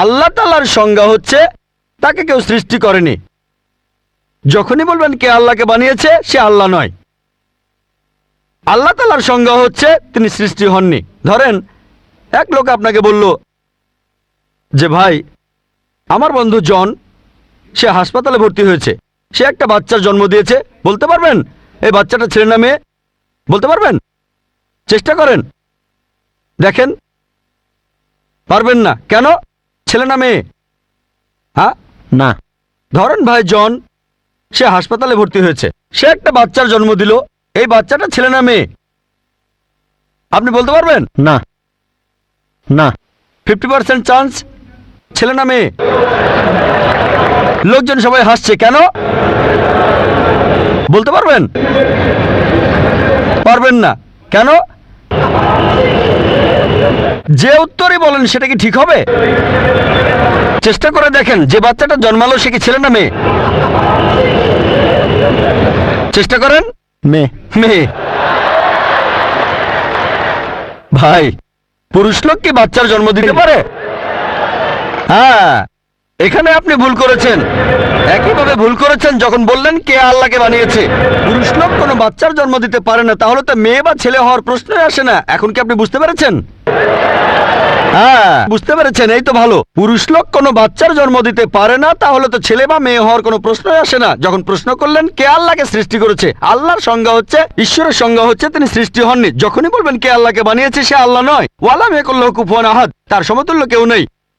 আল্লাহ তালার সংজ্ঞা হচ্ছে তাকে কেউ সৃষ্টি করেনি। যখনই বলবেন কে আল্লাহকে বানিয়েছে, সে আল্লাহ নয়। আল্লাহ তালার সংজ্ঞা হচ্ছে তিনি সৃষ্টি হননি। ধরেন, এক লোক আপনাকে বলল যে, ভাই, আমার বন্ধু জন, সে হাসপাতালে ভর্তি হয়েছে। সে একটা বাচ্চার জন্ম দিয়েছে। বলতে পারবেন? এই বাচ্চাটা ছেলে না মেয়ে? বলতে পারবেন? চেষ্টা করেন। দেখেন, পারবেন না। কেন? ছেলে না মেয়ে হ্যাঁ? না। ধরেন ভাই জন সে হাসপাতালে ভর্তি হয়েছে। সে একটা বাচ্চার জন্ম দিল। এই বাচ্চাটা ছেলে না মেয়ে আপনি বলতে পারবেন? না। না। ফিফটি পার্সেন্ট চান্স ছেলে না মেয়ে লোকজন সবাই হাসছে কেন? বলতে পারবেন? পারবেন না। কেন? যে উত্তরই বলেন সেটা কি ঠিক হবে? চেষ্টা করে দেখেন যে বাচ্চাটা জন্মালো সে কি ছেলে না মেয়ে? চেষ্টা করেন? মেয়ে। মেয়ে। ভাই পুরুষ লোক কি বাচ্চার জন্ম দিতে পারে? হ্যাঁ এখানে আপনি ভুল করেছেন। একইভাবে ভুল করেছেন যখন বললেন কে আল্লাহকে বানিয়েছে। পুরুষ লোক কোনো বাচ্চার জন্ম দিতে পারে না, তাহলে তো মেয়ে বা ছেলে হওয়ার প্রশ্নই আসে না। এখন কি আপনি বুঝতে পেরেছেন? হ্যাঁ বুঝতে পেরেছেন, এই তো ভালো। পুরুষ লোক কোনো বাচ্চার জন্ম দিতে পারে না, তাহলে তো ছেলে বা মেয়ে হওয়ার কোনো প্রশ্নই আসে না। যখন প্রশ্ন করলেন, কে আল্লাহকে সৃষ্টি করেছে? আল্লাহর সংজ্ঞা হচ্ছে, ঈশ্বরের সংজ্ঞা হচ্ছে তিনি সৃষ্টি হননি। যখনই বলবেন, কে আল্লাহকে বানিয়েছে, সে আল্লাহ নয়। ওয়ালা মেকল্লাহ কুফুয়ান আহাদ, তার সমতুল্য কেউ নেই।